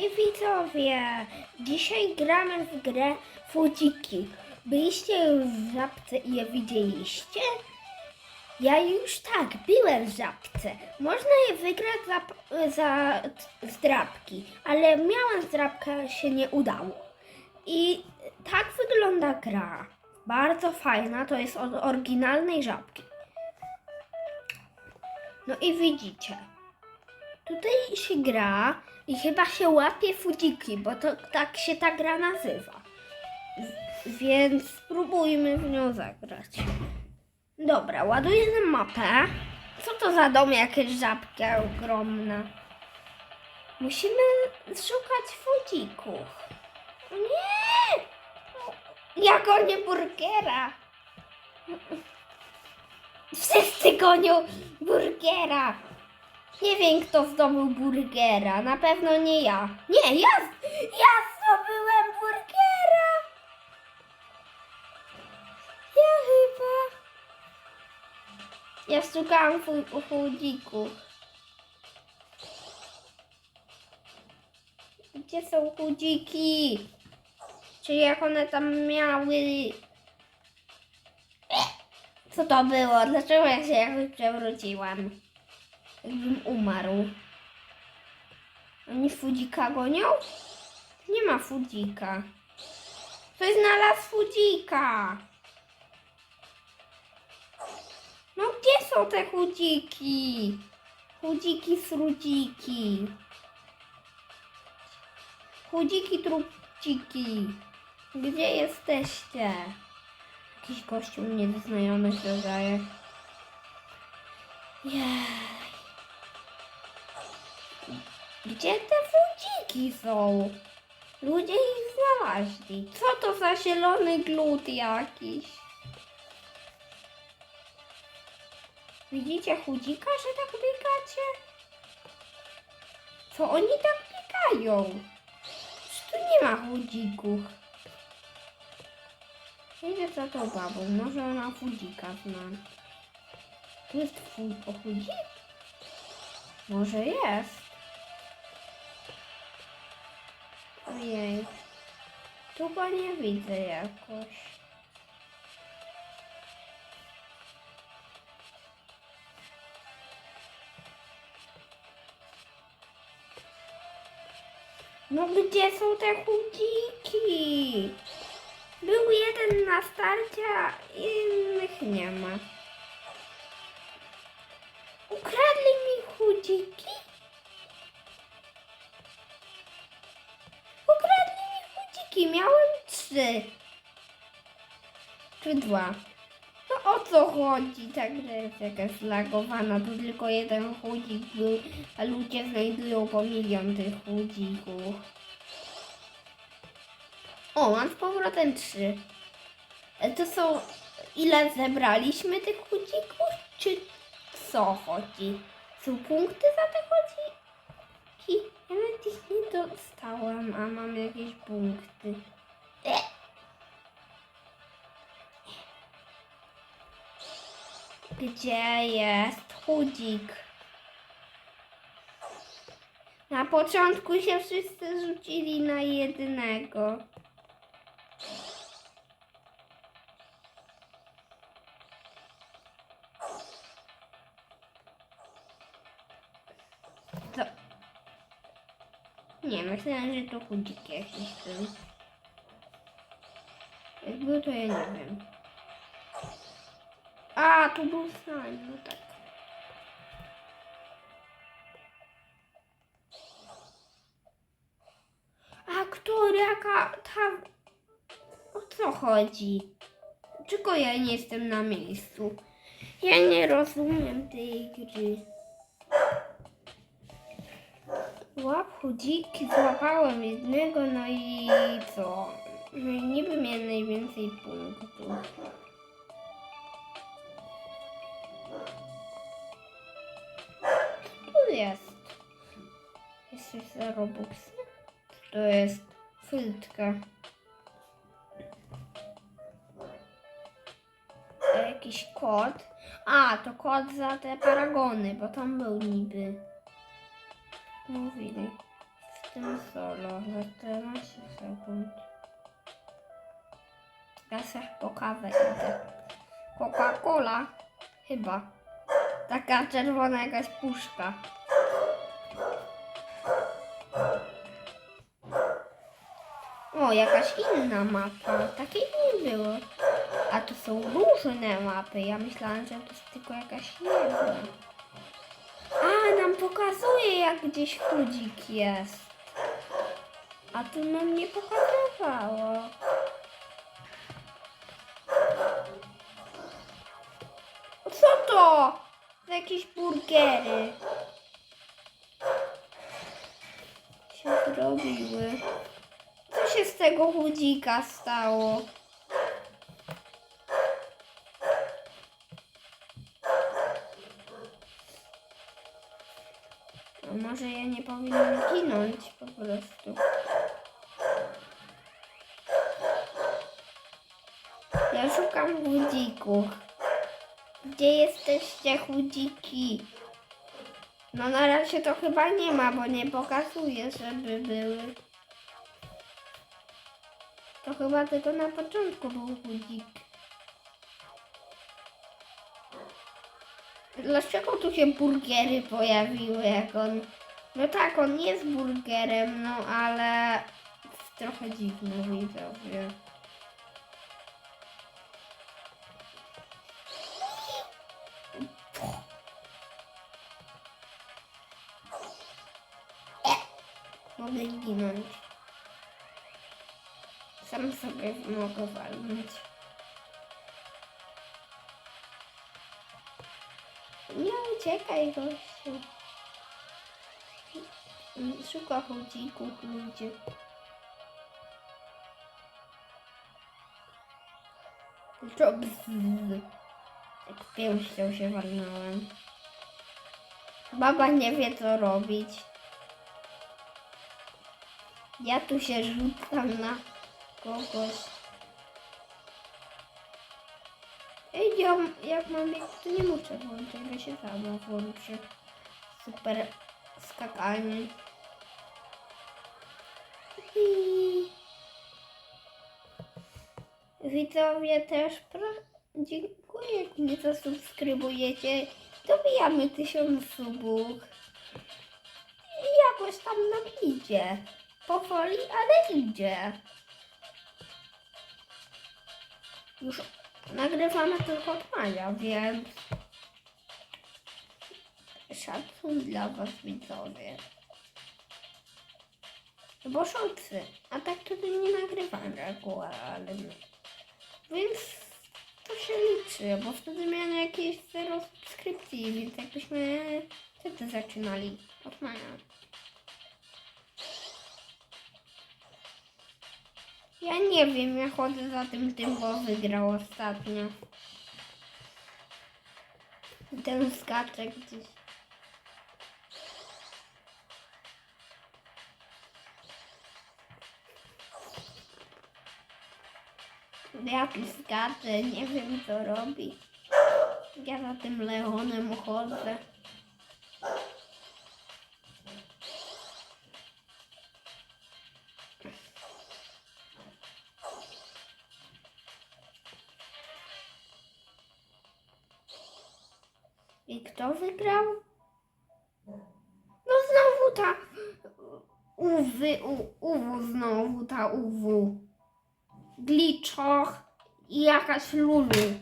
Hej widzowie, dzisiaj gramy w grę Fudziki. Byliście już w żabce i je widzieliście? Ja już tak, byłem w żabce. Można je wygrać za, za zdrabki, ale miałem zdrabkę, się nie udało. I tak wygląda gra. Bardzo fajna, to jest od oryginalnej żabki. No i widzicie. Tutaj się gra i chyba się łapie fudziki, bo to tak się ta gra nazywa. Więc spróbujmy w nią zagrać. Dobra, ładuję na mapę. Co to za dom, jakieś żabki ogromne? Musimy szukać fudzików. Nie! Ja gonię burgera. Wszyscy gonią burgera. Nie wiem, kto zdobył burgera. Na pewno nie ja. Nie, ja, ja zdobyłem burgera. Ja chyba. Ja szukałam chudzików. Gdzie są chudziki? Czy jak one tam miały? Co to było? Dlaczego ja się jakoś przewróciłam? Jakbym umarł. Oni Fudzika gonią? Nie ma Fudzika. Ktoś znalazł Fudzika. No gdzie są te chudziki? Chudziki, srudziki. Chudziki, trupciki. Gdzie jesteście? Jakiś gościu mnie znajomych dodaje. Jej. Gdzie te fudziki są? Ludzie ich znaleźli. Co to za zielony glut jakiś? Widzicie chudzika, że tak biegacie? Co oni tak biegają? Czy tu nie ma chudzików? Idę za tą babą, może ona chudzika zna. Tu jest chudzik? Może jest. Ojej. Tu go nie widzę jakoś. No gdzie są te chudziki? Był jeden na starcie, a innych nie ma. Ukradli mi chudziki? Czy dwa. No o co chodzi? Ta gra jest jakaś zlagowana, tu tylko jeden chudzik był, a ludzie znajdują po milion tych chudzików. O, mam z powrotem trzy. E, To są... Ile zebraliśmy tych chudzików? Czy co chodzi? Są punkty za te chudziki? Ja nawet ich nie dostałam, a mam jakieś punkty. Gdzie jest chudzik? Na początku się wszyscy rzucili na jednego. Co? Nie, myślałem, że to chudzik jakiś był. Był, to ja nie wiem. A, tu był slime, no tak. A który, jaka ta... O co chodzi? Czego ja nie jestem na miejscu? Ja nie rozumiem tej gry. Łap chudziki, złapałem jednego, no i co? Niby miałem najwięcej punktów. Tu jest. Jesteś za Robuxy? To jest fyltka. A Jakiś kod. A, to kod za te paragony, bo tam był niby. Mówili. Jestem solo za 14 sekund. Ja se po kawę idę. Coca-Cola. Chyba. Taka czerwona jakaś puszka. O, jakaś inna mapa. Takiej nie było. A to są różne mapy. Ja myślałam, że to jest tylko jakaś jedna. A, nam pokazuje, jak gdzieś chudzik jest. A tu nam nie pokazywało. Jakieś burgery. Się zrobiły. Co się z tego chudzika stało? A może ja nie powinnam ginąć po prostu. Ja szukam chudzików. Gdzie jesteście chudziki? No na razie to chyba nie ma, bo nie pokazuje, żeby były. To chyba tylko na początku był chudzik. Dlaczego tu się burgery pojawiły, jak on... No tak, on jest burgerem, no ale... Trochę dziwne, widzowie. Mogę ginąć. Sam sobie mogę walnąć. Nie uciekaj, gościu. Szuka chodzików ludzie. To bzz. Jak pięścią się walnąłem. Baba nie wie co robić. Ja tu się rzucam na kogoś. Ej, ja, jak mam bieg, to nie muszę włączyć, bo się samo włączy. Super skakanie. Widzowie też pro... dziękuję, jak mnie zasubskrybujecie. Dobijamy tysiąc subów. I jakoś tam nam idzie. Powoli, ale idzie. Już nagrywamy tylko od maja, więc szacun dla was widzowie. Bo szolcy, a tak to nie nagrywam regularnie. Więc to się liczy, bo wtedy miałem jakieś zero subskrypcji, więc jakbyśmy wtedy zaczynali od maja. Ja nie wiem, ja chodzę za tym tym, bo wygrał ostatnio. Ten skacze gdzieś. Ja tu skaczę, nie wiem co robi. Ja za tym Leonem chodzę. Kto wygrał? No znowu ta Uwy, u, Uwu znowu ta Uwu. Gliczoch i jakaś Lulu.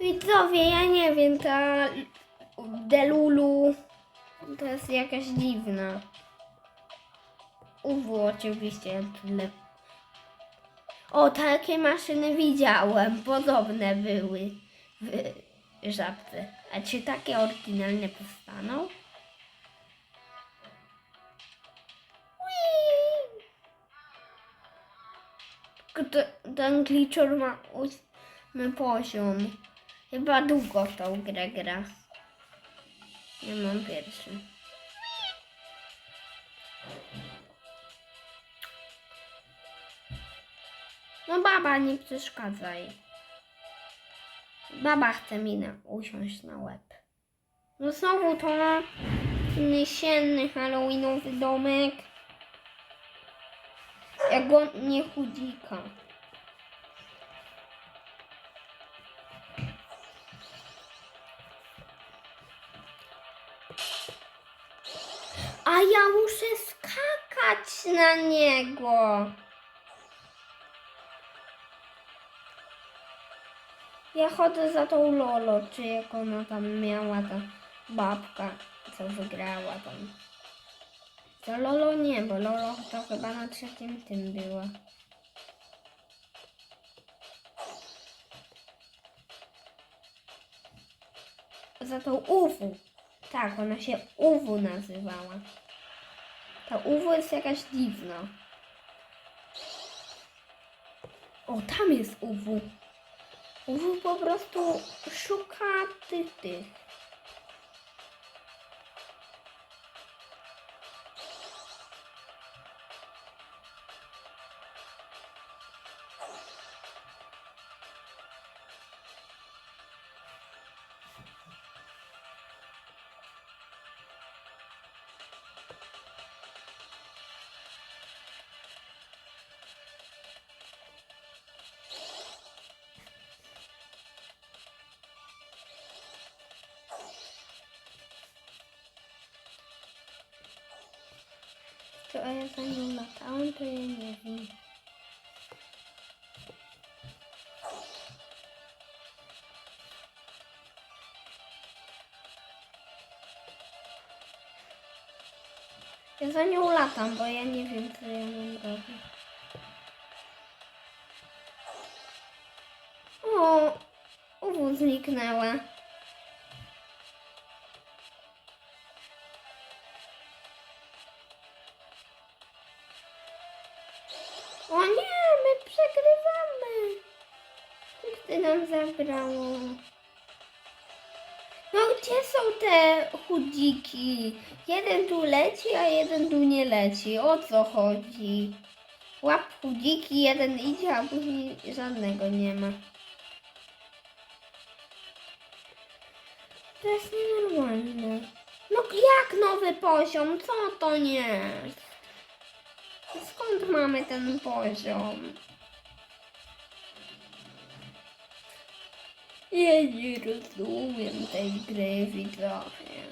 Widzowie, ja nie wiem, ta Delulu to jest jakaś dziwna. Uwu oczywiście tyle. O, takie maszyny widziałem, podobne były żabce. A czy takie oryginalne powstaną? Tylko Ten glitcher ma ósmy poziom. Chyba długo tą grę gra. Ja mam pierwszy. No baba, nie przeszkadzaj. Baba chce mi na, usiąść na łeb. No znowu to jesienny halloweenowy domek. Jak go nie chudzika. A ja muszę skakać na niego. Ja chodzę za tą Lolo, czy jak ona tam miała, ta babka, co wygrała tam. To Lolo nie, bo Lolo to chyba na trzecim tym była. Za tą Uwu. Tak, ona się Uwu nazywała. Ta Uwu jest jakaś dziwna. O, tam jest Uwu. Po prostu szuka tych, tych. Latałem, to ja nie wiem. Ja za nią latam, bo ja nie wiem, co ja mam robić. O, uwu zniknęła. No gdzie są te chudziki? Jeden tu leci, a jeden tu nie leci. O co chodzi? Łap chudziki, jeden idzie, a później żadnego nie ma. To jest nienormalne. No jak nowy poziom? Co to nie? Skąd mamy ten poziom? Ja nie rozumiem tej gry, widzowie.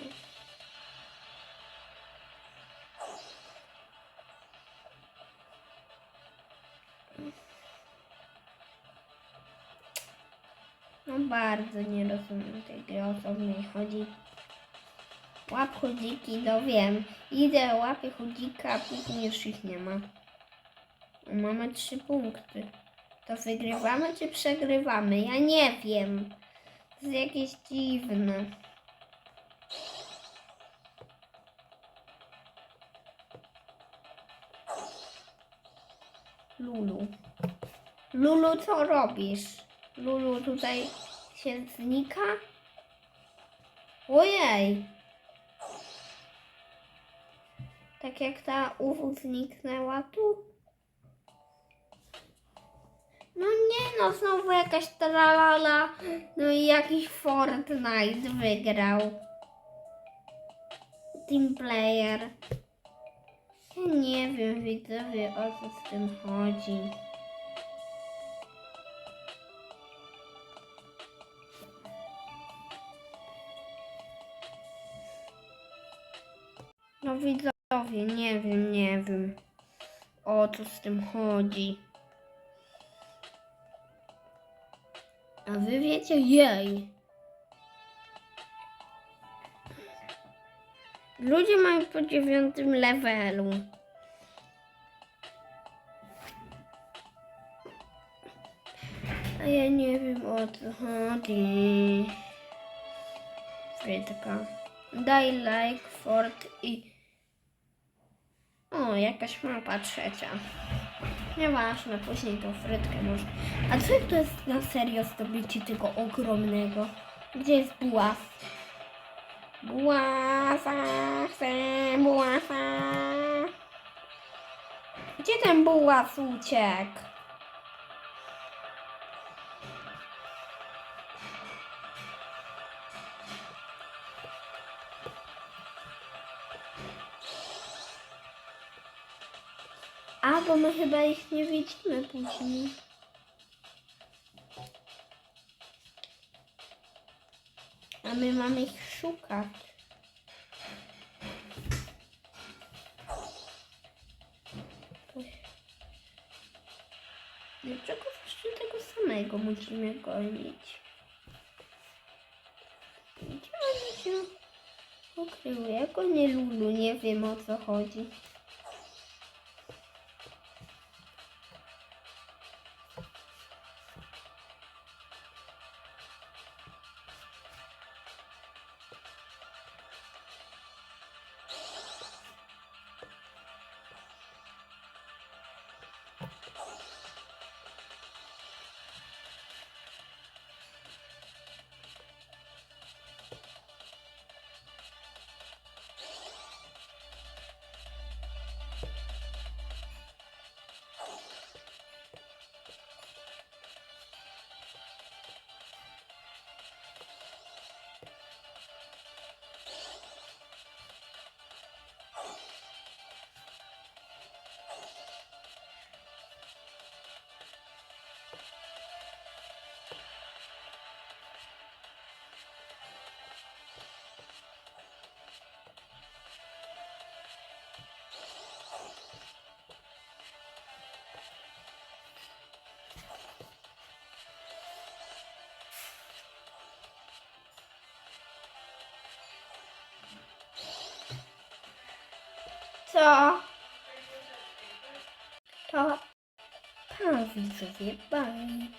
No bardzo nie rozumiem tej gry, o co w niej chodzi. Łap chudziki, no wiem. Idę, łapię chudzika, później już ich nie ma. Mamy trzy punkty. To wygrywamy czy przegrywamy? Ja nie wiem. To jest jakieś dziwne. Lulu. Lulu, co robisz? Lulu tutaj się znika? Ojej! Tak jak ta UW zniknęła tu. No no, znowu jakaś tralala. No i jakiś Fortnite wygrał. Team player. Ja nie wiem, widzowie, o co z tym chodzi. No widzowie, nie wiem, nie wiem. O co z tym chodzi. A wy wiecie, jej. Ludzie mają po dziewiątym levelu. A ja nie wiem o co chodzi. Frytka. Daj like, fort i... O, jakaś mapa trzecia. Nieważne, później tą frytkę może. A co to jest na serio zdobycie tego ogromnego? Gdzie jest buław? Buława, chcę buława. Gdzie ten buław uciekł? Bo my chyba ich nie widzimy później. A my mamy ich szukać. Dlaczego zawsze tego samego musimy gonić? Gdzie on się ukrył? Jako nie Lulu, nie wiem o co chodzi. Co? To pan widzowie bani.